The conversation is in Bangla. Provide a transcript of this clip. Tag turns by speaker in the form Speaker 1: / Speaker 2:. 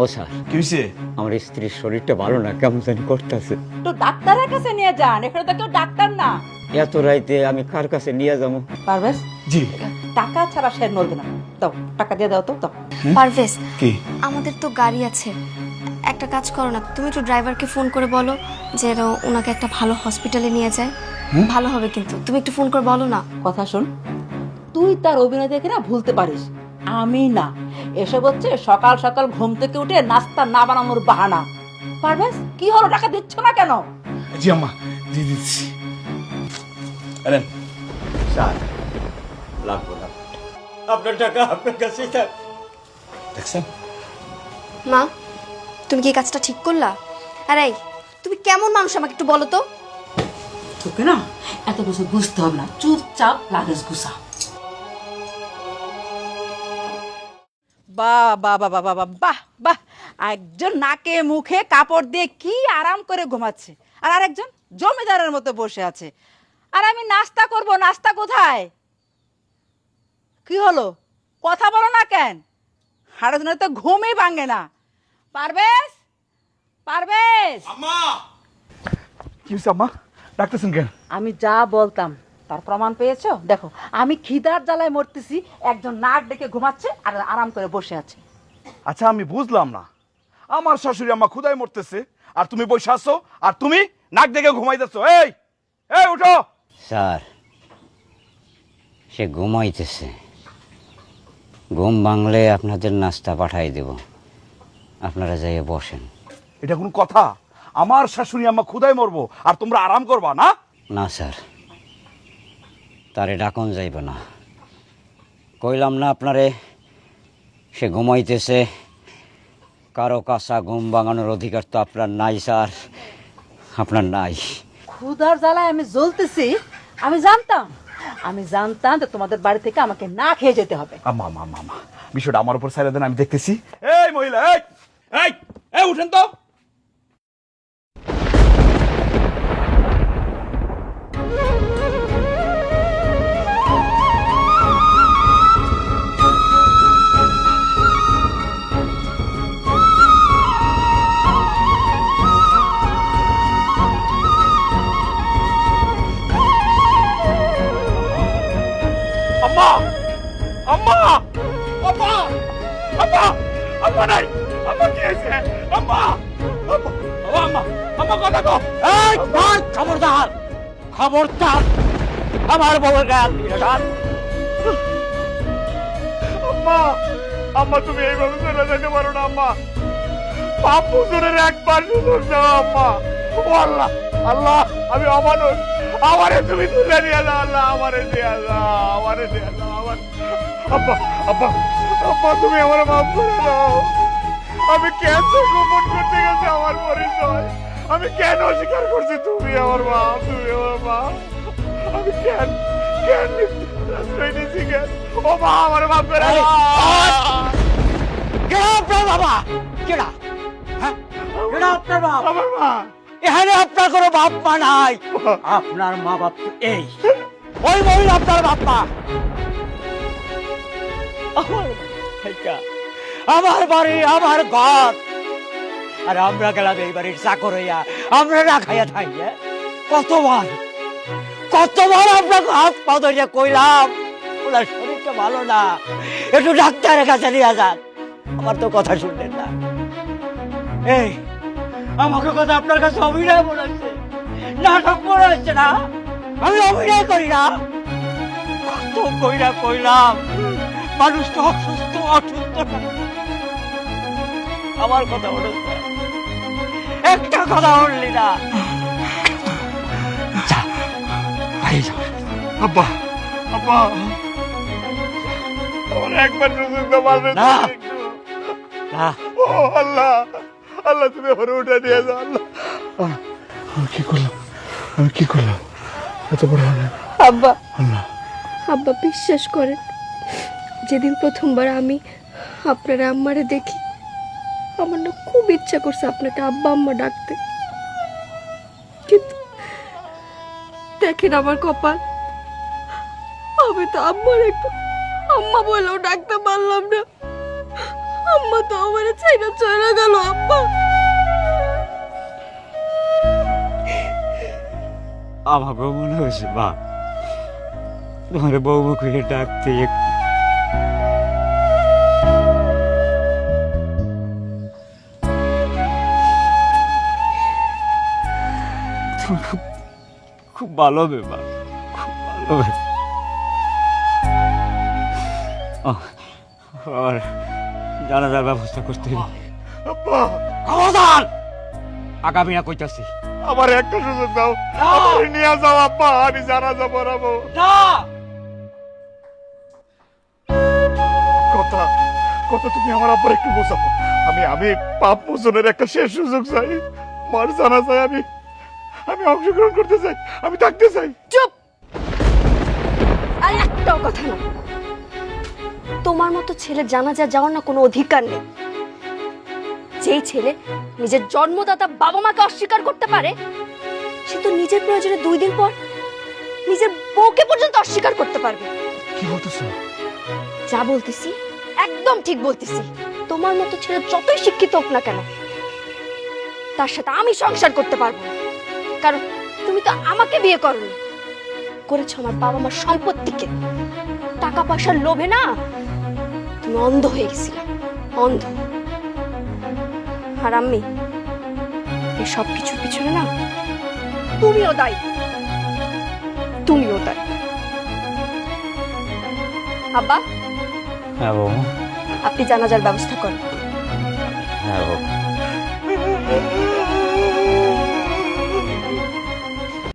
Speaker 1: ও স্যার।
Speaker 2: কি হয়েছে
Speaker 1: আমার স্ত্রীর শরীরটা ভালো না কেমন জানি করতেছে।
Speaker 3: তো ডাক্তারের কাছে নিয়ে যান এখানে তো কেউ ডাক্তার না।
Speaker 1: এত রাইতে আমি কার কাছে নিয়ে যাব?
Speaker 3: পারবেশ
Speaker 2: জি।
Speaker 3: টাকা ছাড়া সে নড়বে না। দাও টাকা দিয়ে দাও তো দাও।
Speaker 4: পারভেজ
Speaker 2: কি?
Speaker 4: আমাদের তো গাড়ি আছে। একটা কাজ করো না তুমি একটু ড্রাইভারকে ফোন করে বলো যে যেন ওনাকে একটা ভালো হসপিটালে নিয়ে যায়। ভালো হবে কিন্তু তুমি একটু ফোন করে বলো না।
Speaker 3: কথা শোন তুই তার অভিনয় দেখে না ভুলতে পারিস। আমি না। এসব হচ্ছে সকাল সকাল ঘুম থেকে উঠে নাস্তা না বানানোর বাহানা। পারবেশ কি হলো? টাকা দিচ্ছ না কেন?
Speaker 2: জি আম্মা জি দিচ্ছি। আরে
Speaker 1: স্যার লাগবো না। আপনার টাকা আপনার কাছেই থাক।
Speaker 2: দেখছেন
Speaker 4: মা তুমি কি এই কাজটা ঠিক করলা? আরে এই, তুমি কেমন মানুষ আমাকে একটু বলো তো?
Speaker 3: তোকে না এত কিছু বুঝতে হবে না। চুপচাপ লাগেজ গুছা। বা বা বা বা বা বাহ বাহ একজন নাকে মুখে কাপড় দিয়ে কি আরাম করে ঘুমাচ্ছে? আর আরেকজন জমিদারের মতো বসে আছে। আর আমি নাস্তা করব নাস্তা কোথায়? কি হলো? কথা বলো না কেন? হাড়জনের তো ঘুমই ভাঙে না। পারবেশ পারবেশ
Speaker 2: আম্মা! কি আম্মা? ডাক্তারছেন কেন?
Speaker 3: আমি যা বলতাম তার প্রমাণ পেয়েছ? দেখো আমি খিদার জ্বালায় মরতেছি একজন নাক ডেকে ঘুমাচ্ছে আর আরাম করে বসে আছে।
Speaker 2: আচ্ছা আমি বুঝলাম না। আমার শাশুড়ি আম্মা ক্ষুদায় মরতেছে আর তুমি বসে আছো আর তুমি নাক ডেকে ঘুমাইতেছো। এই এই উঠো!
Speaker 1: স্যার সে ঘুমাইতেছে। ঘুম ভাঙলে আপনাদের নাস্তা পাঠাই দেব। আপনারা যাইয়ে বসেন।
Speaker 2: এটা কোন কথা? আমার শাশুড়ি আম্মা ক্ষুদায় মরবো আর তোমরা আরাম করবা না?
Speaker 1: না স্যার। তারে ডাকন যাইব না। কইলাম না আপনারে সে ঘুমাইতেছে। কারও কাঁচা ঘুম ভাঙানোর অধিকার তো আপনার নাই স্যার। আপনার নাই।
Speaker 3: ক্ষুধার জ্বালায় আমি জ্বলতেছি। আমি জানতাম। আমি জানতাম যে তোমাদের বাড়ি থেকে আমাকে না খেয়ে যেতে হবে।
Speaker 2: আম্মা আম্মা আম্মা, আম্মা। বিষয়টা আমার উপর সাইরা দেন আমি দেখতেছি। এই মহিলা এই এই এই উঠেন তো। আম্মা নাই আম্মা কি হয়েছে? আম্মা! আম্মা! আম্মা আম্মা কথা কো
Speaker 1: এই ভাই খবরদার। খবরদার। আমার বউয়ের গায়ে হাত দিবি
Speaker 2: আম্মা! আম্মা তুমি এইভাবে চলে যেতে পারো না আম্মা। পাপ পুজোরের একবার সুযোগ দাও আম্মা। ও আল্লাহ আল্লাহ আমি অমানুষ। আমারে তুমি তুলে নিয়ে যাও আল্লাহ আমারে দিয়ে যাও আমারে দিয়ে যাও আমার আব্বা আব্বা। আব্বা তুমি আমার মাফ করে দাও। আমি কেন গোপন করতে গেছি আমার পরিচয়? আমি কেন অস্বীকার করছি? তুমি আমার মা তুমি আমার মা। আমি কেন কেন আশ্রয় নিয়েছি কেন ও মা আমার মাফ করে দাও।
Speaker 1: আপনার বাবা? কেডা? হ্যাঁ? কেডা আপনার
Speaker 2: আমার মা।
Speaker 1: এখানে আপনার কোনো বাপ মা নাই। আপনার মা বাপ এই। ওই মহিলা আপনার বাপ মা। আমার এটা, আমার বাড়ি আমার ঘর। আর আমরা গেলাম এই বাড়ির চাকর হইয়া। আমরা না খাইয়া থাইয়া। কতবার কতবার আপনাকে হাত পা ধরিয়া কইলাম ওনার শরীরটা ভালো না। একটু ডাক্তারের কাছে নিয়ে যান। আমার তো কথা শুনলেন না। এই আমাকে কথা আপনার কাছে অভিনয় মনে হচ্ছে। নাটক মনে হচ্ছে না। আমি অভিনয় করি না। কত কইরা কইলাম মানুষ তো অসুস্থ। অসুস্থ আমার কথা মনে একটা কথা বললি না।
Speaker 2: আব্বা আব্বা। একবার সুযোগ দাও পারবে
Speaker 1: না। না।
Speaker 2: ও আল্লাহ আল্লাহ তুমি হরে উঠে নিয়ে যাও আল্লাহ। আমি কি করলাম? আমি কি করলাম? এত বড়
Speaker 4: আব্বা।
Speaker 2: আল্লাহ।
Speaker 4: আব্বা বিশ্বাস করেন। যেদিন প্রথমবার আমি আপনার আম্মারে দেখি, আমার না খুব ইচ্ছা করছে আপনাকে আব্বা আম্মা ডাকতে। কিন্তু দেখেন আমার কপাল, আমি তো আম্মার একটু আম্মা বলেও ডাকতে পারলাম না। আম্মা তো আমার ছাইরা চলে গেল, আব্বা।
Speaker 1: আমাকেও মনে হয়েছে, মা, তোমার বউ করে ডাকতে একটু খুব খুব ভালো হবে মা খুব ভালো হবে আর জানাজার ব্যবস্থা করতে হবে।
Speaker 2: আব্বা!
Speaker 1: খবরদার আগামী না কইতাছি।
Speaker 2: আমার একটা সুযোগ দাও। আমারে নিয়ে যাও আব্বা আমি জানা যাব
Speaker 1: না!
Speaker 2: কথা কথা তুমি আমার আব্বার একটু বোঝাবো আমি আমি পাপ মোচনের একটা শেষ সুযোগ চাই। মার জানা চাই আমি আমি অংশগ্রহণ করতে চাই আমি থাকতে চাই।
Speaker 4: চুপ! আর একটাও কথা না। তোমার মতো ছেলে জানাজা যাওয়ার না কোনো অধিকার নেই। যেই ছেলে নিজের জন্মদাতা বাবা মাকে অস্বীকার করতে পারে সে তো নিজের প্রয়োজনে দুই দিন পর নিজের বউকে পর্যন্ত অস্বীকার করতে পারবে।
Speaker 1: কি বলতেছো?
Speaker 4: যা বলতেছি একদম ঠিক বলতেছি। তোমার মতো ছেলে যতই শিক্ষিত হোক না কেন তার সাথে আমি সংসার করতে পারব না। কারণ তুমি তো আমাকে বিয়ে করনি। করেছ আমার বাবা মার সম্পত্তিকে। টাকা পয়সার লোভে না তুমি অন্ধ হয়ে গেছিলে অন্ধ। আর আমি এই সব কিছুর পিছনে না তুমিও দায়ী। তুমিও দায়ী। আব্বা
Speaker 1: হ্যাঁ বউ
Speaker 4: আপনি জানাজার ব্যবস্থা করেন।
Speaker 1: হ্যাঁ বউ